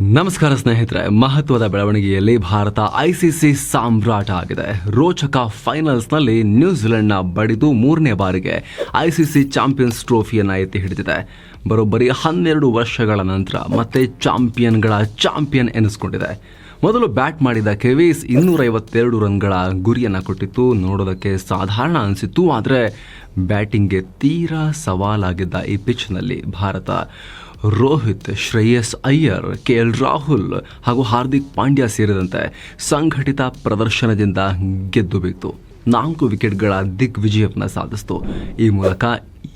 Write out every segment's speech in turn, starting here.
ನಮಸ್ಕಾರ ಸ್ನೇಹಿತರೆ, ಮಹತ್ವದ ಬೆಳವಣಿಗೆಯಲ್ಲಿ ಭಾರತ ಐಸಿಸಿ ಸಾಮ್ರಾಟ ಆಗಿದೆ. ರೋಚಕ ಫೈನಲ್ಸ್ನಲ್ಲಿ ನ್ಯೂಜಿಲೆಂಡ್ನ ಬಡಿದು ಮೂರನೇ ಬಾರಿಗೆ ಐಸಿಸಿ ಚಾಂಪಿಯನ್ಸ್ ಟ್ರೋಫಿಯನ್ನು ಎತ್ತಿ ಹಿಡಿದಿದೆ. ಬರೋಬ್ಬರಿ ಹನ್ನೆರಡು ವರ್ಷಗಳ ನಂತರ ಮತ್ತೆ ಚಾಂಪಿಯನ್ಗಳ ಚಾಂಪಿಯನ್ ಎನಿಸ್ಕೊಂಡಿದೆ. ಮೊದಲು ಬ್ಯಾಟ್ ಮಾಡಿದ ಕೆವಿಸ್ ಇನ್ನೂರೈವತ್ತೆರಡು ರನ್ಗಳ ಗುರಿಯನ್ನು ಕೊಟ್ಟಿತ್ತು. ನೋಡೋದಕ್ಕೆ ಸಾಧಾರಣ ಅನಿಸಿತ್ತು, ಆದರೆ ಬ್ಯಾಟಿಂಗ್ಗೆ ತೀರಾ ಸವಾಲಾಗಿದ್ದ ಈ ಪಿಚ್ನಲ್ಲಿ ಭಾರತ ರೋಹಿತ್, ಶ್ರೇಯಸ್ ಅಯ್ಯರ್ ಕೆ ಎಲ್ ರಾಹುಲ್ ಹಾಗೂ ಹಾರ್ದಿಕ್ ಪಾಂಡ್ಯ ಸೇರಿದಂತೆ ಸಂಘಟಿತ ಪ್ರದರ್ಶನದಿಂದ ಗೆದ್ದು ಬಿತ್ತು ನಾಲ್ಕು ವಿಕೆಟ್ಗಳ ದಿಗ್ವಿಜಯವನ್ನು ಸಾಧಿಸ್ತು. ಈ ಮೂಲಕ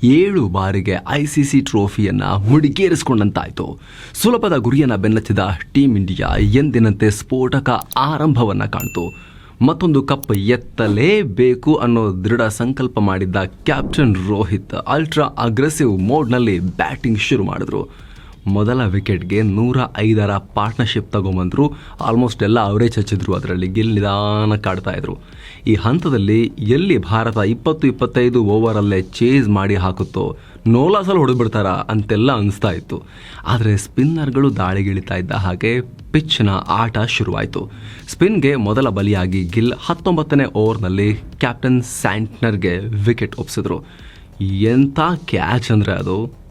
ಏಳು ಬಾರಿಗೆ ಐ ಸಿ ಸಿ ಟ್ರೋಫಿಯನ್ನು ಮುಡಿಗೇರಿಸಿಕೊಂಡಂತಾಯಿತು. ಸುಲಭದ ಗುರಿಯನ್ನು ಬೆನ್ನಚ್ಚಿದ ಟೀಂ ಇಂಡಿಯಾ ಎಂದಿನಂತೆ ಸ್ಫೋಟಕ ಆರಂಭವನ್ನು ಕಾಣ್ತು. ಮತ್ತೊಂದು ಕಪ್ ಎತ್ತಲೇಬೇಕು ಅನ್ನೋ ದೃಢ ಸಂಕಲ್ಪ ಮಾಡಿದ್ದ ಕ್ಯಾಪ್ಟನ್ ರೋಹಿತ್. ಅಲ್ಟ್ರಾ ಅಗ್ರೆಸಿವ್ ಮೋಡ್ನಲ್ಲಿ ಬ್ಯಾಟಿಂಗ್ ಶುರು ಮಾಡಿದ್ರು. ಮೊದಲ ವಿಕೆಟ್ಗೆ ನೂರ ಐದರ ಪಾರ್ಟ್ನರ್ಶಿಪ್ ತಗೊಂಬಂದರು. ಆಲ್ಮೋಸ್ಟ್ ಎಲ್ಲ ಅವರೇ ಚಚ್ಚಿದ್ರು, ಅದರಲ್ಲಿ ಗಿಲ್ ನಿಧಾನ ಕಾಡ್ತಾ ಇದ್ರು. ಈ ಹಂತದಲ್ಲಿ ಎಲ್ಲಿ ಭಾರತ ಇಪ್ಪತ್ತು ಇಪ್ಪತ್ತೈದು ಓವರಲ್ಲೇ ಚೇಸ್ ಮಾಡಿ ಹಾಕುತ್ತೋ ನೋಲಾಸಲ್ಲಿ ಹೊಡೆದ್ಬಿಡ್ತಾರ ಅಂತೆಲ್ಲ ಅನಿಸ್ತಾ ಇತ್ತು. ಆದರೆ ಸ್ಪಿನ್ನರ್ಗಳು ದಾಳಿಗಿಳಿತಾ ಇದ್ದ ಹಾಗೆ ಪಿಚ್ನ ಆಟ ಶುರುವಾಯಿತು. ಸ್ಪಿನ್ಗೆ ಮೊದಲ ಬಲಿಯಾಗಿ ಗಿಲ್ ಹತ್ತೊಂಬತ್ತನೇ ಓವರ್ನಲ್ಲಿ ಕ್ಯಾಪ್ಟನ್ ಸ್ಯಾಂಟ್ನರ್ಗೆ ವಿಕೆಟ್ ಒಪ್ಸಿದ್ರು. ಎಂಥ ಕ್ಯಾಚ್ ಅಂದರೆ ಅದು?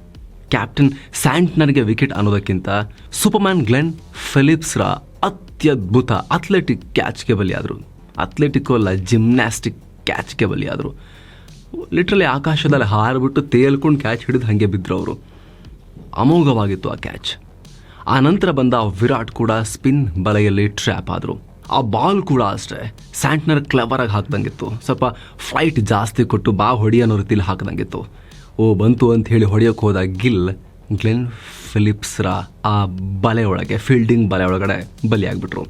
ಕ್ಯಾಪ್ಟನ್ ಸ್ಯಾಂಟ್ನರ್ಗೆ ವಿಕೆಟ್ ಅನ್ನೋದಕ್ಕಿಂತ ಸೂಪರ್ಮ್ಯಾನ್ ಗ್ಲೆನ್ ಫಿಲಿಪ್ಸ್ರ ಅತ್ಯದ್ಭುತ ಅಥ್ಲೆಟಿಕ್ ಕ್ಯಾಚ್ಗೆ ಬಲಿಯಾದರು. ಅಥ್ಲೆಟಿಕ್ ಅಲ್ಲ ಜಿಮ್ನಾಸ್ಟಿಕ್ ಕ್ಯಾಚ್ಗೆ ಬಲಿಯಾದರು. ಲಿಟ್ರಲಿ ಆಕಾಶದಲ್ಲಿ ಹಾರಿಬಿಟ್ಟು ತೇಲ್ಕೊಂಡು ಕ್ಯಾಚ್ ಹಿಡಿದು ಹಾಗೆ ಬಿದ್ದರು ಅವರು. ಅಮೋಘವಾಗಿತ್ತು ಆ ಕ್ಯಾಚ್. ಆ ನಂತರ ಬಂದ ವಿರಾಟ್ ಕೂಡ ಸ್ಪಿನ್ ಬಲೆಯಲ್ಲಿ ಟ್ರ್ಯಾಪ್ ಆದರು. ಆ ಬಾಲ್ ಕೂಡ ಅಷ್ಟೇ, ಸ್ಯಾಂಟ್ನರ್ ಕ್ಲವರಾಗಿ ಹಾಕ್ದಂಗಿತ್ತು. ಸ್ವಲ್ಪ ಫ್ಲೈಟ್ ಜಾಸ್ತಿ ಕೊಟ್ಟು ಬಾ ಹೊಡಿ ಅನ್ನೋ ರೀತಿಲಿ ಹಾಕ್ದಂಗಿತ್ತು. ಓ, ಬಂತು ಅಂತ ಹೇಳಿ ಹೊಡೆಯೋಕೆ ಹೋದ ಗಿಲ್ ಗ್ಲೆನ್ ಫಿಲಿಪ್ಸ್ರ ಆ ಬಲೆ ಒಳಗೆ ಫೀಲ್ಡಿಂಗ್ ಬಲೆ ಒಳಗಡೆ ಬಲಿಯಾಗ್ಬಿಟ್ರು.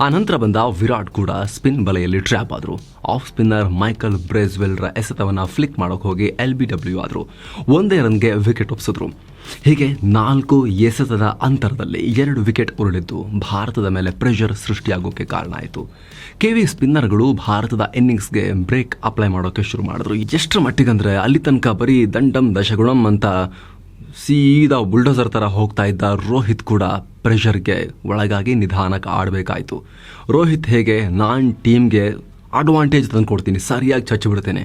ಆ ನಂತರ ಬಂದ ವಿರಾಟ್ ಕೂಡ ಸ್ಪಿನ್ ಬಲೆಯಲ್ಲಿ ಟ್ರ್ಯಾಪ್ ಆದರು. ಆಫ್ ಸ್ಪಿನ್ನರ್ ಮೈಕಲ್ ಬ್ರೇಸ್ವೆಲ್ರ ಎಸೆತವನ್ನು ಫ್ಲಿಕ್ ಮಾಡೋಕೆ ಹೋಗಿ ಎಲ್ ಬಿ ಡಬ್ಲ್ಯೂ ಆದರು. ಒಂದೇ ರನ್ಗೆ ವಿಕೆಟ್ ಒಪ್ಸಿದ್ರು. ಹೀಗೆ ನಾಲ್ಕು ಎಸೆತದ ಅಂತರದಲ್ಲಿ ಎರಡು ವಿಕೆಟ್ ಉರುಳಿದ್ದು ಭಾರತದ ಮೇಲೆ ಪ್ರೆಷರ್ ಸೃಷ್ಟಿಯಾಗೋಕೆ ಕಾರಣ ಆಯಿತು. ಕೆ ವಿ ಸ್ಪಿನ್ನರ್ಗಳು ಭಾರತದ ಇನ್ನಿಂಗ್ಸ್ಗೆ ಬ್ರೇಕ್ ಅಪ್ಲೈ ಮಾಡೋಕೆ ಶುರು ಮಾಡಿದ್ರು. ಎಷ್ಟರ ಮಟ್ಟಿಗಂದ್ರೆ ಅಲ್ಲಿ ತನಕ ಬರೀ ದಂಡಂ, ದಶಗುಣಂ ಅಂತ ಸೀದಾ ಬುಲ್ಡೋಸರ್ ಥರ ಹೋಗ್ತಾ ಇದ್ದ ರೋಹಿತ್ ಕೂಡ ಪ್ರೆಷರ್ಗೆ ಒಳಗಾಗಿ ನಿಧಾನಕ್ಕೆ ಆಡಬೇಕಾಯಿತು. ರೋಹಿತ್ ಹೇಗೆ, ನಾನು ಟೀಮ್ಗೆ ಅಡ್ವಾಂಟೇಜ್ ತಂದು ಕೊಡ್ತೀನಿ, ಸರಿಯಾಗಿ ಚಚ್ಚಿಬಿಡ್ತೇನೆ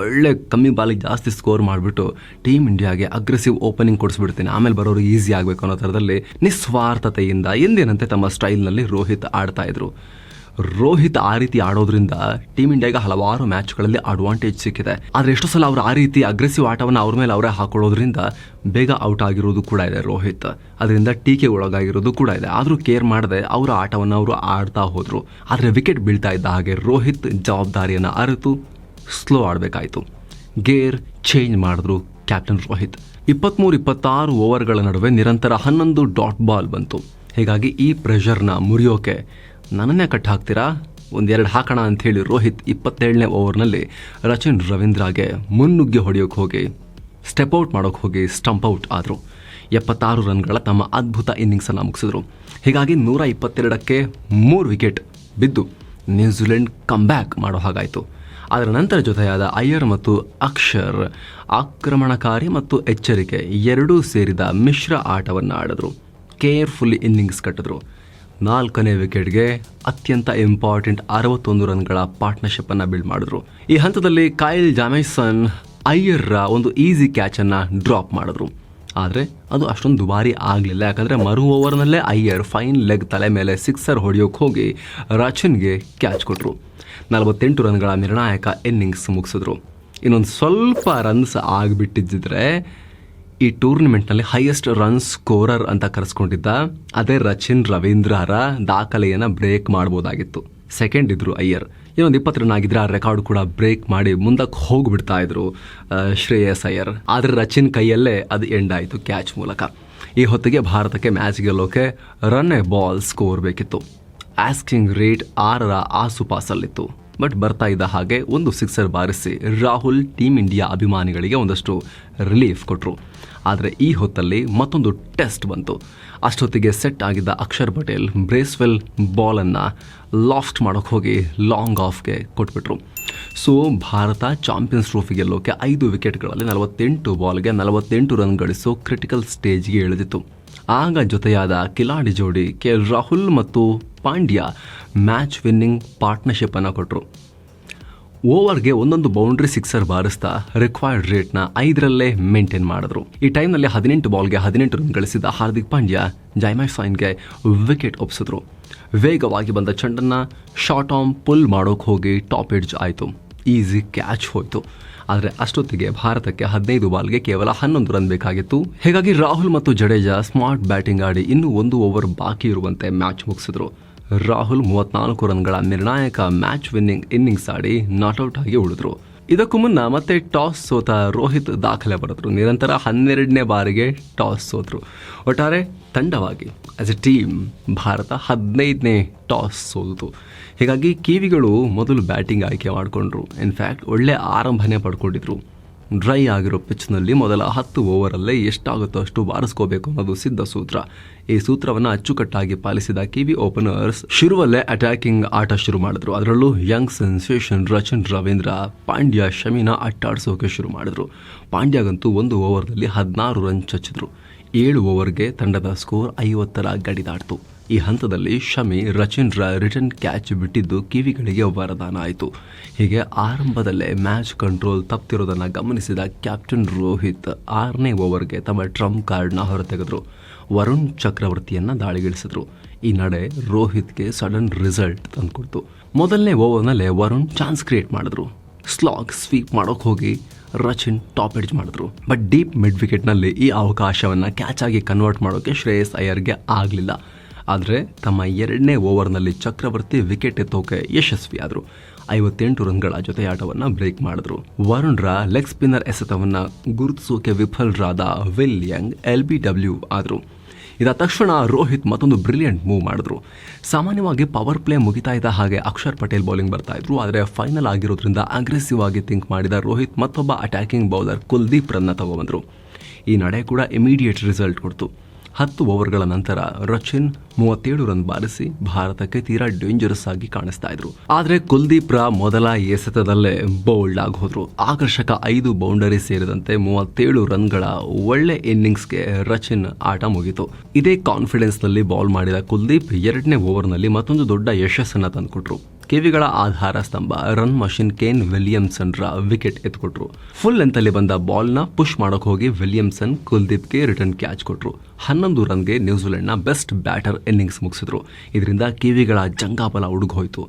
ಒಳ್ಳೆ ಕಮ್ಮಿ ಬಾಲಿಗೆ ಜಾಸ್ತಿ ಸ್ಕೋರ್ ಮಾಡಿಬಿಟ್ಟು ಟೀಮ್ ಇಂಡಿಯಾಗೆ ಅಗ್ರೆಸಿವ್ ಓಪನಿಂಗ್ ಕೊಡಿಸ್ಬಿಡ್ತೇನೆ. ಆಮೇಲೆ ಬರೋರು ಈಸಿ ಆಗಬೇಕು ಅನ್ನೋ ಥರದಲ್ಲಿ ನಿಸ್ವಾರ್ಥತೆಯಿಂದ ಎಂದಿನಂತೆ ತಮ್ಮ ಸ್ಟೈಲ್ನಲ್ಲಿ ರೋಹಿತ್ ಆಡ್ತಾ ಇದ್ರು. ರೋಹಿತ್ ಆ ರೀತಿ ಆಡೋದ್ರಿಂದ ಟೀಮ್ ಇಂಡಿಯಾಗೆ ಹಲವಾರು ಮ್ಯಾಚ್ಗಳಲ್ಲಿ ಅಡ್ವಾಂಟೇಜ್ ಸಿಕ್ಕಿದೆ. ಆದರೆ ಎಷ್ಟೋ ಸಲ ಅವರು ಆ ರೀತಿ ಅಗ್ರೆಸಿವ್ ಆಟವನ್ನು ಅವ್ರ ಮೇಲೆ ಅವರೇ ಹಾಕೊಳ್ಳೋದ್ರಿಂದ ಬೇಗ ಔಟ್ ಆಗಿರೋದು ಕೂಡ ಇದೆ ರೋಹಿತ್. ಅದರಿಂದ ಟೀಕೆ ಒಳಗಾಗಿರೋದು ಕೂಡ ಇದೆ. ಆದರೂ ಕೇರ್ ಮಾಡದೆ ಅವರ ಆಟವನ್ನು ಅವರು ಆಡ್ತಾ ಹೋದರು. ಆದರೆ ವಿಕೆಟ್ ಬೀಳ್ತಾ ಇದ್ದ ಹಾಗೆ ರೋಹಿತ್ ಜವಾಬ್ದಾರಿಯನ್ನು ಅರಿತು ಸ್ಲೋ ಆಡಬೇಕಾಯಿತು. ಗೇರ್ ಚೇಂಜ್ ಮಾಡಿದ್ರು ಕ್ಯಾಪ್ಟನ್ ರೋಹಿತ್. ಇಪ್ಪತ್ತ್ಮೂರು ಇಪ್ಪತ್ತಾರು ಓವರ್ಗಳ ನಡುವೆ ನಿರಂತರ ಹನ್ನೊಂದು ಡಾಟ್ ಬಾಲ್ ಬಂತು. ಹೀಗಾಗಿ ಈ ಪ್ರೆಷರ್ನ ಮುರಿಯೋಕೆ ನನ್ನನ್ನೇ ಕಟ್ ಹಾಕ್ತೀರಾ? ಒಂದೆರಡು ಹಾಕೋಣ ಅಂಥೇಳಿ ರೋಹಿತ್ ಇಪ್ಪತ್ತೇಳನೇ ಓವರ್ನಲ್ಲಿ ರಚಿನ್ ರವೀಂದ್ರಾಗೆ ಮುನ್ನುಗ್ಗಿ ಹೊಡೆಯೋಕೆ ಹೋಗಿ ಸ್ಟೆಪ್ ಔಟ್ ಮಾಡೋಕೆ ಹೋಗಿ ಸ್ಟಂಪ್ ಔಟ್ ಆದರು. ಎಪ್ಪತ್ತಾರು ರನ್ಗಳ ತಮ್ಮ ಅದ್ಭುತ ಇನ್ನಿಂಗ್ಸನ್ನು ಮುಗಿಸಿದ್ರು. ಹೀಗಾಗಿ ನೂರ ಇಪ್ಪತ್ತೆರಡಕ್ಕೆ ಮೂರು ವಿಕೆಟ್ ಬಿದ್ದು ನ್ಯೂಜಿಲೆಂಡ್ ಕಮ್ಬ್ಯಾಕ್ ಮಾಡೋ ಹಾಗಾಯಿತು. ಅದರ ನಂತರ ಜೊತೆಯಾದ ಅಯ್ಯರ್ ಮತ್ತು ಅಕ್ಷರ್ ಆಕ್ರಮಣಕಾರಿ ಮತ್ತು ಎಚ್ಚರಿಕೆ ಎರಡೂ ಸೇರಿದ ಮಿಶ್ರ ಆಟವನ್ನು ಆಡಿದ್ರು. ಕೇರ್ಫುಲ್ಲಿ ಇನ್ನಿಂಗ್ಸ್ ಕಟ್ಟಿದ್ರು. ನಾಲ್ಕನೇ ವಿಕೆಟ್ಗೆ ಅತ್ಯಂತ ಇಂಪಾರ್ಟೆಂಟ್ ಅರವತ್ತೊಂದು ರನ್ಗಳ ಪಾರ್ಟ್ನರ್ಶಿಪ್ಪನ್ನು ಬಿಲ್ಡ್ ಮಾಡಿದ್ರು. ಈ ಹಂತದಲ್ಲಿ ಕೈಲ್ ಜಾಮೇಸನ್ ಅಯ್ಯರ್ರ ಒಂದು ಈಸಿ ಕ್ಯಾಚನ್ನು ಡ್ರಾಪ್ ಮಾಡಿದ್ರು. ಆದರೆ ಅದು ಅಷ್ಟೊಂದು ದುಬಾರಿ ಆಗಲಿಲ್ಲ. ಯಾಕಂದರೆ ಮರು ಓವರ್ನಲ್ಲೇ ಅಯ್ಯರ್ ಫೈನ್ ಲೆಗ್ ತಲೆ ಮೇಲೆ ಸಿಕ್ಸರ್ ಹೊಡೆಯೋಕೆ ಹೋಗಿ ರಚನ್ಗೆ ಕ್ಯಾಚ್ ಕೊಟ್ಟರು ನಲವತ್ತೆಂಟು ರನ್ಗಳ ನಿರ್ಣಾಯಕ ಇನ್ನಿಂಗ್ಸ್ ಮುಗಿಸಿದ್ರು. ಇನ್ನೊಂದು ಸ್ವಲ್ಪ ರನ್ಸ್ ಆಗಿಬಿಟ್ಟಿದ್ದಿದ್ರೆ ಈ ಟೂರ್ನಿಮೆಂಟ್ನಲ್ಲಿ ಹೈಯೆಸ್ಟ್ ರನ್ ಸ್ಕೋರರ್ ಅಂತ ಕರೆಸ್ಕೊಂಡಿದ್ದ ಅದೇ ರಚಿನ್ ರವೀಂದ್ರರ ದಾಖಲೆಯನ್ನು ಬ್ರೇಕ್ ಮಾಡ್ಬೋದಾಗಿತ್ತು. ಸೆಕೆಂಡ್ ಇದ್ರು ಅಯ್ಯರ್. ಇನ್ನೊಂದು ಇಪ್ಪತ್ತು ರನ್ ಆಗಿದ್ರೆ ಆ ರೆಕಾರ್ಡ್ ಕೂಡ ಬ್ರೇಕ್ ಮಾಡಿ ಮುಂದಕ್ಕೆ ಹೋಗ್ಬಿಡ್ತಾ ಇದ್ರು ಶ್ರೇಯಸ್ ಅಯ್ಯರ್. ಆದರೆ ರಚಿನ್ ಕೈಯಲ್ಲೇ ಅದು ಎಂಡ್ ಆಯಿತು ಕ್ಯಾಚ್ ಮೂಲಕ. ಈ ಹೊತ್ತಿಗೆ ಭಾರತಕ್ಕೆ ಮ್ಯಾಚ್ ಗೆಲ್ಲೋಕೆ ರನ್ ಎ ಬಾಲ್ ಸ್ಕೋರ್ ಬೇಕಿತ್ತು. ಆಸ್ಕಿಂಗ್ ರೇಟ್ ಆರರ ಆಸುಪಾಸಲ್ಲಿತ್ತು ಬಟ್ ಬರ್ತಾ ಇದ್ದ ಹಾಗೆ ಒಂದು ಸಿಕ್ಸರ್ ಬಾರಿಸಿ ರಾಹುಲ್ ಟೀಮ್ ಇಂಡಿಯಾ ಅಭಿಮಾನಿಗಳಿಗೆ ಒಂದಷ್ಟು ರಿಲೀಫ್ ಕೊಟ್ಟರು ಆದರೆ ಈ ಹೊತ್ತಲ್ಲಿ ಮತ್ತೊಂದು ಟೆಸ್ಟ್ ಬಂತು. ಅಷ್ಟೊತ್ತಿಗೆ ಸೆಟ್ ಆಗಿದ್ದ ಅಕ್ಷರ್ ಪಟೇಲ್ ಬ್ರೇಸ್ವೆಲ್ ಬಾಲನ್ನು ಲಾಫ್ಟ್ ಮಾಡೋಕೆ ಹೋಗಿ ಲಾಂಗ್ ಆಫ್ಗೆ ಕೊಟ್ಬಿಟ್ರು. ಸೊ, ಭಾರತ ಚಾಂಪಿಯನ್ಸ್ ಟ್ರೋಫಿ ಗೆಲ್ಲೋಕೆ ಐದು ವಿಕೆಟ್ಗಳಲ್ಲಿ ನಲವತ್ತೆಂಟು ಬಾಲ್ಗೆ ನಲವತ್ತೆಂಟು ರನ್ ಗಳಿಸೋ ಕ್ರಿಟಿಕಲ್ ಸ್ಟೇಜ್ಗೆ ಇಳಿದಿತ್ತು. ಆಗ ಜೊತೆಯಾದ ಕಿಲಾಡಿ ಜೋಡಿ ಕೆ ರಾಹುಲ್ ಮತ್ತು ಪಾಂಡ್ಯ ಮ್ಯಾಚ್ ವಿನ್ನಿಂಗ್ ಪಾರ್ಟ್ನರ್ಶಿಪ್ಪನ್ನು ಕೊಟ್ಟರು ಓವರ್ಗೆ ಒಂದೊಂದು ಬೌಂಡ್ರಿ ಸಿಕ್ಸರ್ ಬಾರಿಸ್ತಾ ರಿಕ್ವೈರ್ಡ್ ರೇಟ್ನ ಐದರಲ್ಲೇ ಮೇಂಟೈನ್ ಮಾಡಿದ್ರು. ಈ ಟೈಮ್ನಲ್ಲಿ ಹದಿನೆಂಟು ಬಾಲ್ಗೆ ಹದಿನೆಂಟು ರನ್ ಗಳಿಸಿದ ಹಾರ್ದಿಕ್ ಪಾಂಡ್ಯ ಜೈಮೈ ಸೈನ್ಗೆ ವಿಕೆಟ್ ಒಪ್ಪಿಸಿದ್ರು ವೇಗವಾಗಿ ಬಂದ ಚಂಡನ್ನ ಶಾರ್ಟ್ ಆಮ್ ಪುಲ್ ಮಾಡೋಕೆ ಹೋಗಿ ಟಾಪ್ ಎಡ್ಜ್ ಆಯಿತು. ಈಸಿ ಕ್ಯಾಚ್ ಹೋಯಿತು. ಆದರೆ ಅಷ್ಟೊತ್ತಿಗೆ ಭಾರತಕ್ಕೆ ಹದಿನೈದು ಬಾಲ್ಗೆ ಕೇವಲ ಹನ್ನೊಂದು ರನ್ ಬೇಕಾಗಿತ್ತು. ಹೀಗಾಗಿ ರಾಹುಲ್ ಮತ್ತು ಜಡೇಜಾ ಸ್ಮಾರ್ಟ್ ಬ್ಯಾಟಿಂಗ್ ಆಡಿ ಇನ್ನೂ ಒಂದು ಓವರ್ ಬಾಕಿ ಇರುವಂತೆ ಮ್ಯಾಚ್ ಮುಗಿಸಿದ್ರು. ರಾಹುಲ್ ಮೂವತ್ನಾಲ್ಕು ರನ್ಗಳ ನಿರ್ಣಾಯಕ ಮ್ಯಾಚ್ ವಿನ್ನಿಂಗ್ ಇನ್ನಿಂಗ್ಸ್ ಆಡಿ ನಾಟ್ಔಟ್ ಆಗಿ ಉಳಿದ್ರು. ಇದಕ್ಕೂ ಮುನ್ನ ಮತ್ತೆ ಟಾಸ್ ಸೋತ ರೋಹಿತ್ ದಾಖಲೆ ಬರೆದ್ರು. ನಿರಂತರ ಹನ್ನೆರಡನೇ ಬಾರಿಗೆ ಟಾಸ್ ಸೋತರು. ಒಟ್ಟಾರೆ ತಂಡವಾಗಿ ಆಸ್ ಎ ಟೀಮ್ ಭಾರತ ಹದಿನೈದನೇ ಟಾಸ್ ಸೋಲ್ತು ಹೀಗಾಗಿ ಕಿವಿಗಳು ಮೊದಲು ಬ್ಯಾಟಿಂಗ್ ಆಯ್ಕೆ ಮಾಡಿಕೊಂಡ್ರು. ಇನ್ಫ್ಯಾಕ್ಟ್ ಒಳ್ಳೆ ಆರಂಭನೆ ಪಡ್ಕೊಂಡಿದ್ರು. ಡ್ರೈ ಆಗಿರೋ ಪಿಚ್ನಲ್ಲಿ ಮೊದಲ ಹತ್ತು ಓವರಲ್ಲೇ ಎಷ್ಟಾಗುತ್ತೋ ಅಷ್ಟು ಬಾರಿಸ್ಕೋಬೇಕು ಅನ್ನೋದು ಸಿದ್ಧ ಸೂತ್ರ. ಈ ಸೂತ್ರವನ್ನು ಅಚ್ಚುಕಟ್ಟಾಗಿ ಪಾಲಿಸಿದ ಕಿವಿ ಓಪನರ್ಸ್ ಶುರುವಲ್ಲೇ ಅಟ್ಯಾಕಿಂಗ್ ಆಟ ಶುರು ಮಾಡಿದ್ರು. ಅದರಲ್ಲೂ ಯಂಗ್ ಸೆನ್ಸೇಷನ್ ರಚನ್ ರವೀಂದ್ರ, ಪಾಂಡ್ಯ, ಶಮಿನ ಅಟ್ಟಾಡಿಸೋಕೆ ಶುರು ಮಾಡಿದ್ರು. ಪಾಂಡ್ಯಗಂತೂ ಒಂದು ಓವರ್ನಲ್ಲಿ ಹದಿನಾರು ರನ್ ಚಚ್ಚಿದ್ರು. ಏಳು ಓವರ್ಗೆ ತಂಡದ ಸ್ಕೋರ್ ಐವತ್ತರ ಗಡಿದಾಡ್ತು ಈ ಹಂತದಲ್ಲಿ ಶಮಿ ರಚಿನ್ರ ರಿಟರ್ನ್ ಕ್ಯಾಚ್ ಬಿಟ್ಟಿದ್ದು ಕಿವಿಗಳಿಗೆ ವರದಾನ ಆಯಿತು. ಹೀಗೆ ಆರಂಭದಲ್ಲೇ ಮ್ಯಾಚ್ ಕಂಟ್ರೋಲ್ ತಪ್ಪಿರೋದನ್ನು ಗಮನಿಸಿದ ಕ್ಯಾಪ್ಟನ್ ರೋಹಿತ್ ಆರನೇ ಓವರ್ಗೆ ತಮ್ಮ ಟ್ರಂಪ್ ಕಾರ್ಡ್ನ ಹೊರತೆಗೆದ್ರು. ವರುಣ್ ಚಕ್ರವರ್ತಿಯನ್ನು ದಾಳಿಗಿಳಿಸಿದ್ರು. ಈ ನಡೆ ರೋಹಿತ್ಗೆ ಸಡನ್ ರಿಸಲ್ಟ್ ತಂದುಕೊಡ್ತು. ಮೊದಲನೇ ಓವರ್ನಲ್ಲೇ ವರುಣ್ ಚಾನ್ಸ್ ಕ್ರಿಯೇಟ್ ಮಾಡಿದ್ರು. ಸ್ಲಾಗ್ ಸ್ವೀಪ್ ಮಾಡೋಕೆ ಹೋಗಿ ರಚಿನ್ ಟಾಪ್ ಎಡ್ಜ್ ಮಾಡಿದ್ರು. ಬಟ್ ಡೀಪ್ ಮಿಡ್ ವಿಕೆಟ್ನಲ್ಲಿ ಈ ಅವಕಾಶವನ್ನು ಕ್ಯಾಚ್ ಆಗಿ ಕನ್ವರ್ಟ್ ಮಾಡೋಕೆ ಶ್ರೇಯಸ್ ಅಯ್ಯರ್ಗೆ ಆಗಲಿಲ್ಲ. ಆದರೆ ತಮ್ಮ ಎರಡನೇ ಓವರ್ನಲ್ಲಿ ಚಕ್ರವರ್ತಿ ವಿಕೆಟ್ ಎತ್ತೋಕೆ ಯಶಸ್ವಿಯಾದರು ಐವತ್ತೆಂಟು ರನ್ಗಳ ಜೊತೆ ಆಟವನ್ನು ಬ್ರೇಕ್ ಮಾಡಿದ್ರು. ವರುಣ್ರ ಲೆಗ್ ಸ್ಪಿನ್ನರ್ ಎಸೆತವನ್ನು ಗುರುತಿಸೋಕೆ ವಿಫಲರಾದ Will Young, L B W ಆದರು. ಇದಾದ ತಕ್ಷಣ ರೋಹಿತ್ ಮತ್ತೊಂದು ಬ್ರಿಲಿಯಂಟ್ ಮೂವ್ ಮಾಡಿದ್ರು. ಸಾಮಾನ್ಯವಾಗಿ ಪವರ್ ಪ್ಲೇ ಮುಗಿತಾ ಇದ್ದ ಹಾಗೆ ಅಕ್ಷರ್ ಪಟೇಲ್ ಬೌಲಿಂಗ್ ಬರ್ತಾ ಇದ್ರು. ಆದರೆ ಫೈನಲ್ ಆಗಿರೋದ್ರಿಂದ ಅಗ್ರೆಸಿವ್ ಆಗಿ ಥಿಂಕ್ ಮಾಡಿದ ರೋಹಿತ್ ಮತ್ತೊಬ್ಬ ಅಟ್ಯಾಕಿಂಗ್ ಬೌಲರ್ ಕುಲ್ದೀಪ್ ರನ್ನ ತಗೊಬಂದರು. ಈ ನಡೆ ಕೂಡ ಇಮಿಡಿಯೇಟ್ ರಿಸಲ್ಟ್ ಕೊಡ್ತು. ಹತ್ತು ಓವರ್ಗಳ ನಂತರ ರಚಿನ್ ಮೂವತ್ತೇಳು ರನ್ ಬಾರಿಸಿ ಭಾರತಕ್ಕೆ ತೀರಾ ಡೇಂಜರಸ್ ಆಗಿ ಕಾಣಿಸ್ತಾ ಇದ್ರು. ಆದ್ರೆ ಕುಲ್ದೀಪ್ ರಾ ಮೊದಲ ಎಸೆತದಲ್ಲೇ ಬೌಲ್ಡ್ ಆಗಿ ಹೋದ್ರು. ಆಕರ್ಷಕ ಐದು ಬೌಂಡರಿ ಸೇರಿದಂತೆ ಮೂವತ್ತೇಳು ರನ್ಗಳ ಒಳ್ಳೆ ಇನ್ನಿಂಗ್ಸ್ಗೆ ರಚಿನ್ ಆಟ ಮುಗಿತು. ಇದೇ ಕಾನ್ಫಿಡೆನ್ಸ್ನಲ್ಲಿ ಬೌಲ್ ಮಾಡಿದ ಕುಲ್ದೀಪ್ ಎರಡನೇ ಓವರ್ನಲ್ಲಿ ಮತ್ತೊಂದು ದೊಡ್ಡ ಯಶಸ್ಸನ್ನ ತಂದುಕೊಟ್ರು. ಕಿವಿಗಳ ಆಧಾರ ಸ್ತಂಭ ರನ್ ಮಷಿನ್ ಕೇನ್ ವಿಲಿಯಮ್ಸನ್ ರ ವಿಕೆಟ್ ಎತ್ಕೊಟ್ರು. ಫುಲ್ ಲೆಂತ್ ಅಲ್ಲಿ ಬಂದ ನ ಪುಷ್ ಮಾಡೋಕೆ ಹೋಗಿ ವಿಲಿಯಮ್ಸನ್ ಕುಲ್ದೀಪ್ಗೆ ರಿಟರ್ನ್ ಕ್ಯಾಚ್ ಕೊಟ್ರು. ಹನ್ನೊಂದು ರನ್ಗೆ ನ್ಯೂಜಿಲೆಂಡ್ನ ಬೆಸ್ಟ್ ಬ್ಯಾಟರ್ ಇನ್ನಿಂಗ್ಸ್ ಮುಗಿಸಿದ್ರು. ಇದರಿಂದ ಕಿವಿಗಳ ಜಂಗಾಬಲ ಉಡುಗೋಯ್ತು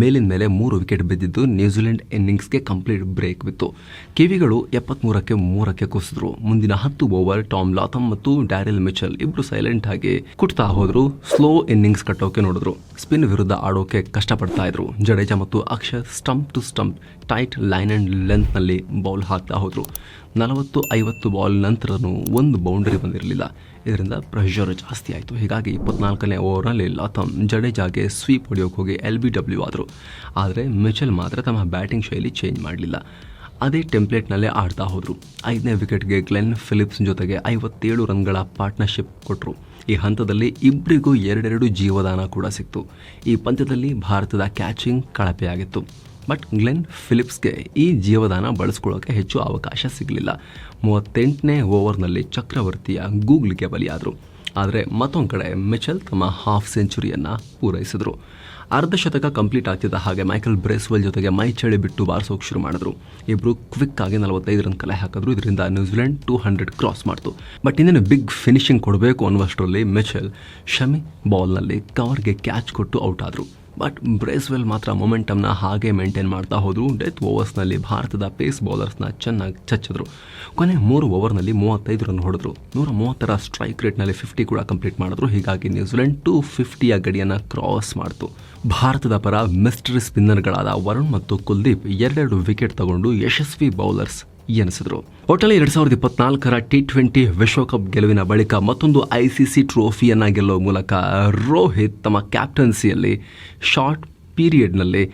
ಮೇಲಿನ ಮೇಲೆ ಮೂರು ವಿಕೆಟ್ ಬಿದ್ದಿದ್ದು ನ್ಯೂಜಿಲೆಂಡ್ ಇನ್ನಿಂಗ್ಸ್ಗೆ ಕಂಪ್ಲೀಟ್ ಬ್ರೇಕ್ ಬಿತ್ತು. ಕಿವಿಗಳು ಎಪ್ಪತ್ಮೂರಕ್ಕೆ ಮೂರಕ್ಕೆ ಕುಸಿದ್ರು. ಮುಂದಿನ ಹತ್ತು ಓವರ್ ಟಾಮ್ ಲಾಥಮ್ ಮತ್ತು ಡ್ಯಾರಿಲ್ ಮಿಚಲ್ ಇಬ್ರು ಸೈಲೆಂಟ್ ಆಗಿ ಕುಟ್ತಾ ಹೋದ್ರು. ಸ್ಲೋ ಇನ್ನಿಂಗ್ಸ್ ಕಟ್ಟೋಕೆ ನೋಡಿದ್ರು. ಸ್ಪಿನ್ ವಿರುದ್ಧ ಆಡೋಕೆ ಕಷ್ಟಪಡ್ತಾ ಇದ್ರು. ಜಡೇಜಾ ಮತ್ತು Axar stump to stump tight line and ಲೆಂತ್ನಲ್ಲಿ bowl ಹಾಕ್ತಾ ಹೋದ್ರು. ನಲವತ್ತು ಐವತ್ತು ಬಾಲ್ ನಂತರನೂ ಒಂದು ಬೌಂಡರಿ ಬಂದಿರಲಿಲ್ಲ. ಇದರಿಂದ ಪ್ರೆಷರ್ ಜಾಸ್ತಿ ಆಯಿತು. ಹೀಗಾಗಿ ಇಪ್ಪತ್ನಾಲ್ಕನೇ ಓವರ್ನಲ್ಲಿ ಲಾಥಮ್ ಜಡೇಜಾಗೆ ಸ್ವೀಪ್ ಹೊಡೆಯೋಕೆ ಹೋಗಿ ಎಲ್ ಬಿ ಡಬ್ಲ್ಯೂ ಆದರು. ಆದರೆ ಮಿಚೆಲ್ ಮಾತ್ರ ತಮ್ಮ ಬ್ಯಾಟಿಂಗ್ ಶೈಲಿ ಚೇಂಜ್ ಮಾಡಲಿಲ್ಲ. ಅದೇ ಟೆಂಪ್ಲೇಟ್ನಲ್ಲೇ ಆಡ್ತಾ ಹೋದರು. ಐದನೇ ವಿಕೆಟ್ಗೆ ಗ್ಲೆನ್ ಫಿಲಿಪ್ಸ್ ಜೊತೆಗೆ ಐವತ್ತೇಳು ರನ್ಗಳ ಪಾರ್ಟ್ನರ್ಶಿಪ್ ಕೊಟ್ಟರು ಈ ಹಂತದಲ್ಲಿ ಇಬ್ಬರಿಗೂ ಎರಡೆರಡು ಜೀವದಾನ ಕೂಡ ಸಿಕ್ತು. ಈ ಪಂದ್ಯದಲ್ಲಿ ಭಾರತದ ಕ್ಯಾಚಿಂಗ್ ಕಳಪೆಯಾಗಿತ್ತು. ಬಟ್ ಗ್ಲೆನ್ ಫಿಲಿಪ್ಸ್ಗೆ ಈ ಜೀವದಾನ ಬಳಸ್ಕೊಳ್ಳೋಕೆ ಹೆಚ್ಚು ಅವಕಾಶ ಸಿಗಲಿಲ್ಲ. ಮೂವತ್ತೆಂಟನೇ ಓವರ್ನಲ್ಲಿ ಚಕ್ರವರ್ತಿಯ ಗೂಗ್ಲಿಗೆ ಬಲಿಯಾದರು. ಆದರೆ ಮತ್ತೊಂದು ಕಡೆ ಮಿಚೆಲ್ ತಮ್ಮ ಹಾಫ್ ಸೆಂಚುರಿಯನ್ನು ಪೂರೈಸಿದರು. ಅರ್ಧ ಶತಕ ಕಂಪ್ಲೀಟ್ ಆಗ್ತಿದ್ದ ಹಾಗೆ ಮೈಕಲ್ ಬ್ರೇಸ್ವೆಲ್ ಜೊತೆಗೆ ಮೈ ಚಳಿ ಬಿಟ್ಟು ಬಾರಿಸೋಕೆ ಶುರು ಮಾಡಿದ್ರು. ಇಬ್ಬರು ಕ್ವಿಕ್ ಆಗಿ ನಲವತ್ತೈದು ರನ್ ಕಲೆ ಹಾಕಿದ್ರು. ಇದರಿಂದ New Zealand two hundred cross ಮಾಡ್ತು. ಬಟ್ ಇನ್ನೇನು ಬಿಗ್ ಫಿನಿಶಿಂಗ್ ಕೊಡಬೇಕು ಅನ್ನುವಷ್ಟರಲ್ಲಿ ಮಿಚೆಲ್ ಶಮಿ ಬಾಲ್ನಲ್ಲಿ ಕವರ್ಗೆ ಕ್ಯಾಚ್ ಕೊಟ್ಟು ಔಟ್ ಆದರು. ಬಟ್ ಬ್ರೇಸ್ವೆಲ್ ಮಾತ್ರ ಮೊಮೆಂಟಮ್ನ ಹಾಗೆ ಮೇಂಟೈನ್ ಮಾಡ್ತಾ ಹೋದರು. ಡೆತ್ ಓವರ್ಸ್ನಲ್ಲಿ ಭಾರತದ ಪೇಸ್ ಬೌಲರ್ಸ್ನ ಚೆನ್ನಾಗಿ ಚಚ್ಚಿದ್ರು. ಕೊನೆ ಮೂರು ಓವರ್ನಲ್ಲಿ ಮೂವತ್ತೈದು ರನ್ ಹೊಡೆದ್ರು. ನೂರ ಮೂವತ್ತರ ಸ್ಟ್ರೈಕ್ ರೇಟ್ನಲ್ಲಿ ಫಿಫ್ಟಿ ಕೂಡ ಕಂಪ್ಲೀಟ್ ಮಾಡಿದ್ರು. ಹೀಗಾಗಿ ನ್ಯೂಜಿಲೆಂಡ್ ಟು ಫಿಫ್ಟಿಯ ಗಡಿಯನ್ನು ಕ್ರಾಸ್ ಮಾಡ್ತು. ಭಾರತದ ಪರ ಮಿಸ್ಟರಿ ಸ್ಪಿನ್ನರ್ಗಳಾದ ವರುಣ್ ಮತ್ತು ಕುಲ್ದೀಪ್ ಎರಡೆರಡು ವಿಕೆಟ್ ತಗೊಂಡು ಯಶಸ್ವಿ ಬೌಲರ್ಸ್ ಎನಿಸಿದ್ರು. ಒಟ್ಟಲ್ಲಿ ಎರಡ್ ಸಾವಿರದ ಇಪ್ಪತ್ನಾಲ್ಕರ ಟಿ ಟ್ವೆಂಟಿ ವಿಶ್ವಕಪ್ ಗೆಲುವಿನ ಬಳಿಕ ಮತ್ತೊಂದು ಐಸಿಸಿ ಟ್ರೋಫಿಯನ್ನು ಗೆಲ್ಲುವ ಮೂಲಕ ರೋಹಿತ್ ತಮ್ಮ ಕ್ಯಾಪ್ಟನ್ಸಿಯಲ್ಲಿ short ಪೀರಿಯಡ್ನಲ್ಲಿ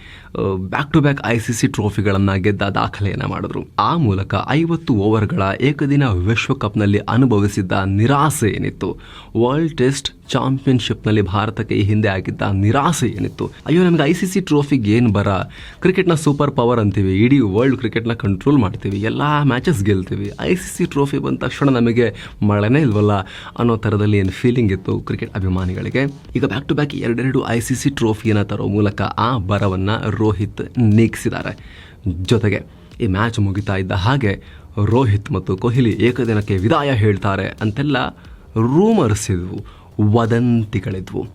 back to back I C C ಟ್ರೋಫಿಗಳನ್ನು ಗೆದ್ದ ದಾಖಲೆಯನ್ನು ಮಾಡಿದ್ರು. ಆ ಮೂಲಕ ಐವತ್ತು ಓವರ್ಗಳ ಏಕದಿನ ವಿಶ್ವಕಪ್ನಲ್ಲಿ ಅನುಭವಿಸಿದ್ದ ನಿರಾಸೆ ಏನಿತ್ತು. ವರ್ಲ್ಡ್ ಟೆಸ್ಟ್ ಚಾಂಪಿಯನ್ಶಿಪ್ನಲ್ಲಿ ಭಾರತಕ್ಕೆ ಈ ಹಿಂದೆ ಆಗಿದ್ದ ನಿರಾಸೆ ಏನಿತ್ತು? ಅಯ್ಯೋ, ನಮಗೆ ಐ ಸಿ ಸಿ ಟ್ರೋಫಿಗೆ ಏನು ಬರ. ಕ್ರಿಕೆಟ್ನ ಸೂಪರ್ ಪವರ್ ಅಂತೀವಿ, ಇಡೀ ವರ್ಲ್ಡ್ ಕ್ರಿಕೆಟ್ನ ಕಂಟ್ರೋಲ್ ಮಾಡ್ತೀವಿ, ಎಲ್ಲ ಮ್ಯಾಚಸ್ ಗೆಲ್ತೀವಿ. ಐ ಸಿ ಸಿ ಟ್ರೋಫಿ ಬಂದ ತಕ್ಷಣ ನಮಗೆ ಮಳೆನೇ ಇಲ್ವಲ್ಲ? ಅನ್ನೋ ಥರದಲ್ಲಿ ಏನು ಫೀಲಿಂಗ್ ಇತ್ತು ಕ್ರಿಕೆಟ್ ಅಭಿಮಾನಿಗಳಿಗೆ. ಈಗ ಬ್ಯಾಕ್ ಟು ಬ್ಯಾಕ್ ಎರಡೆರಡು ಐ ಸಿ ಸಿ ಟ್ರೋಫಿಯನ್ನು ತರೋ ಮೂಲಕ ಆ ಬರವನ್ನು ರೋಹಿತ್ ನೀಗಿಸಿದ್ದಾರೆ. ಜೊತೆಗೆ ಈ ಮ್ಯಾಚ್ ಮುಗಿತಾ ಇದ್ದ ಹಾಗೆ ರೋಹಿತ್ ಮತ್ತು ಕೊಹ್ಲಿ ಏಕದಿನಕ್ಕೆ ವಿದಾಯ ಹೇಳ್ತಾರೆ ಅಂತೆಲ್ಲ ರೂಮರ್ಸ್ ಇದ್ವು. ವದಂತಿಗಳಿದ್ವು.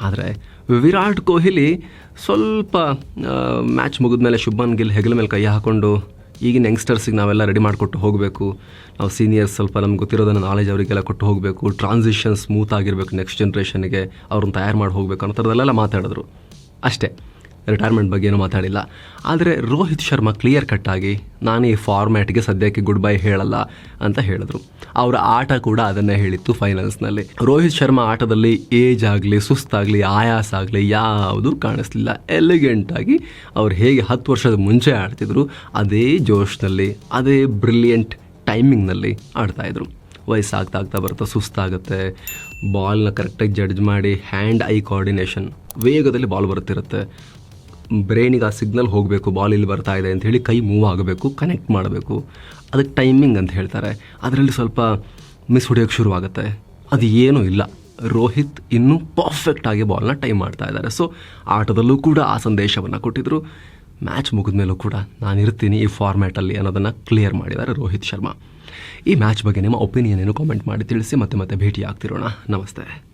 ಆದರೆ ವಿರಾಟ್ ಕೊಹ್ಲಿ ಸ್ವಲ್ಪ ಮ್ಯಾಚ್ ಮುಗಿದ್ಮೇಲೆ ಶುಭನ್ ಗಿಲ್ ಹೆಗಲ ಮೇಲೆ ಕೈ ಹಾಕ್ಕೊಂಡು ಈಗಿನ ಯಂಗ್ಸ್ಟರ್ಸಿಗೆ ನಾವೆಲ್ಲ ರೆಡಿ ಮಾಡಿಕೊಟ್ಟು ಹೋಗಬೇಕು. ನಾವು ಸೀನಿಯರ್ಸ್ ಸ್ವಲ್ಪ ನಮ್ಗೆ ಗೊತ್ತಿರೋದನ್ನು ನಾಲೆಜ್ ಅವರಿಗೆಲ್ಲ ಕೊಟ್ಟು ಹೋಗಬೇಕು. ಟ್ರಾನ್ಸಿಷನ್ ಸ್ಮೂತ್ ಆಗಿರಬೇಕು ನೆಕ್ಸ್ಟ್ ಜನ್ರೇಷನ್ಗೆ. ಅವ್ರನ್ನ ತಯಾರು ಮಾಡಿ ಹೋಗಬೇಕು ಅನ್ನೋ ಥರದಲ್ಲೆಲ್ಲ ಮಾತಾಡಿದ್ರು. ಅಷ್ಟೇ. ರಿಟೈರ್ಮೆಂಟ್ ಬಗ್ಗೆ ಏನೂ ಮಾತಾಡಿಲ್ಲ. ಆದರೆ ರೋಹಿತ್ ಶರ್ಮಾ ಕ್ಲಿಯರ್ ಕಟ್ ಆಗಿ, ನಾನು ಈ ಫಾರ್ಮ್ಯಾಟ್ಗೆ ಸದ್ಯಕ್ಕೆ ಗುಡ್ ಬೈ ಹೇಳಲ್ಲ ಅಂತ ಹೇಳಿದ್ರು. ಅವರ ಆಟ ಕೂಡ ಅದನ್ನೇ ಹೇಳಿತ್ತು ಫೈನಲ್ಸ್ನಲ್ಲಿ ರೋಹಿತ್ ಶರ್ಮಾ ಆಟದಲ್ಲಿ ಏಜ್ ಆಗಲಿ, ಸುಸ್ತಾಗಲಿ, ಆಯಾಸ ಆಗಲಿ ಯಾವುದೂ ಕಾಣಿಸ್ಲಿಲ್ಲ. ಎಲಿಗೆಂಟಾಗಿ ಅವ್ರು ಹೇಗೆ ಹತ್ತು ವರ್ಷದ ಮುಂಚೆ ಆಡ್ತಿದ್ರು, ಅದೇ ಜೋಶ್ನಲ್ಲಿ, ಅದೇ ಬ್ರಿಲಿಯಂಟ್ ಟೈಮಿಂಗ್ನಲ್ಲಿ ಆಡ್ತಾಯಿದ್ರು ವಯಸ್ಸಾಗ್ತಾ ಆಗ್ತಾ ಬರ್ತಾ ಸುಸ್ತಾಗುತ್ತೆ ಬಾಲ್ನ ಕರೆಕ್ಟಾಗಿ ಜಡ್ಜ್ ಮಾಡಿ ಹ್ಯಾಂಡ್ ಐ ಕೋಆರ್ಡಿನೇಷನ್ ವೇಗದಲ್ಲಿ ಬಾಲ್ ಬರುತ್ತಿರುತ್ತೆ. ಬ್ರೈನಿಗೆ ಆ ಸಿಗ್ನಲ್ ಹೋಗಬೇಕು ಬಾಲ್ ಇಲ್ಲಿ ಬರ್ತಾ ಇದೆ ಅಂತ ಹೇಳಿ ಕೈ ಮೂವ್ ಆಗಬೇಕು ಕನೆಕ್ಟ್ ಮಾಡಬೇಕು. ಅದಕ್ಕೆ ಟೈಮಿಂಗ್ ಅಂತ ಹೇಳ್ತಾರೆ. ಅದರಲ್ಲಿ ಸ್ವಲ್ಪ ಮಿಸ್ ಹೊಡೆಯೋಕ್ಕೆ ಶುರುವಾಗುತ್ತೆ. ಅದು ಏನೂ ಇಲ್ಲ. ರೋಹಿತ್ ಇನ್ನೂ ಪರ್ಫೆಕ್ಟಾಗಿ ಬಾಲ್ನ ಟೈಮ್ ಮಾಡ್ತಾ ಇದ್ದಾರೆ. ಸೊ ಆಟದಲ್ಲೂ ಕೂಡ ಆ ಸಂದೇಶವನ್ನು ಕೊಟ್ಟಿದ್ದರು ಮ್ಯಾಚ್ ಮುಗಿದ ಮೇಲೂ ಕೂಡ ನಾನು ಇರ್ತೀನಿ ಈ ಫಾರ್ಮ್ಯಾಟಲ್ಲಿ ಅನ್ನೋದನ್ನು ಕ್ಲಿಯರ್ ಮಾಡಿದ್ದಾರೆ ರೋಹಿತ್ ಶರ್ಮಾ. ಈ ಮ್ಯಾಚ್ ಬಗ್ಗೆ ನಿಮ್ಮ ಒಪಿನಿಯನ್ ಏನು ಕಾಮೆಂಟ್ ಮಾಡಿ ತಿಳಿಸಿ ಮತ್ತೆ ಮತ್ತೆ ಭೇಟಿ ಆಗ್ತಿರೋಣ ನಮಸ್ತೆ.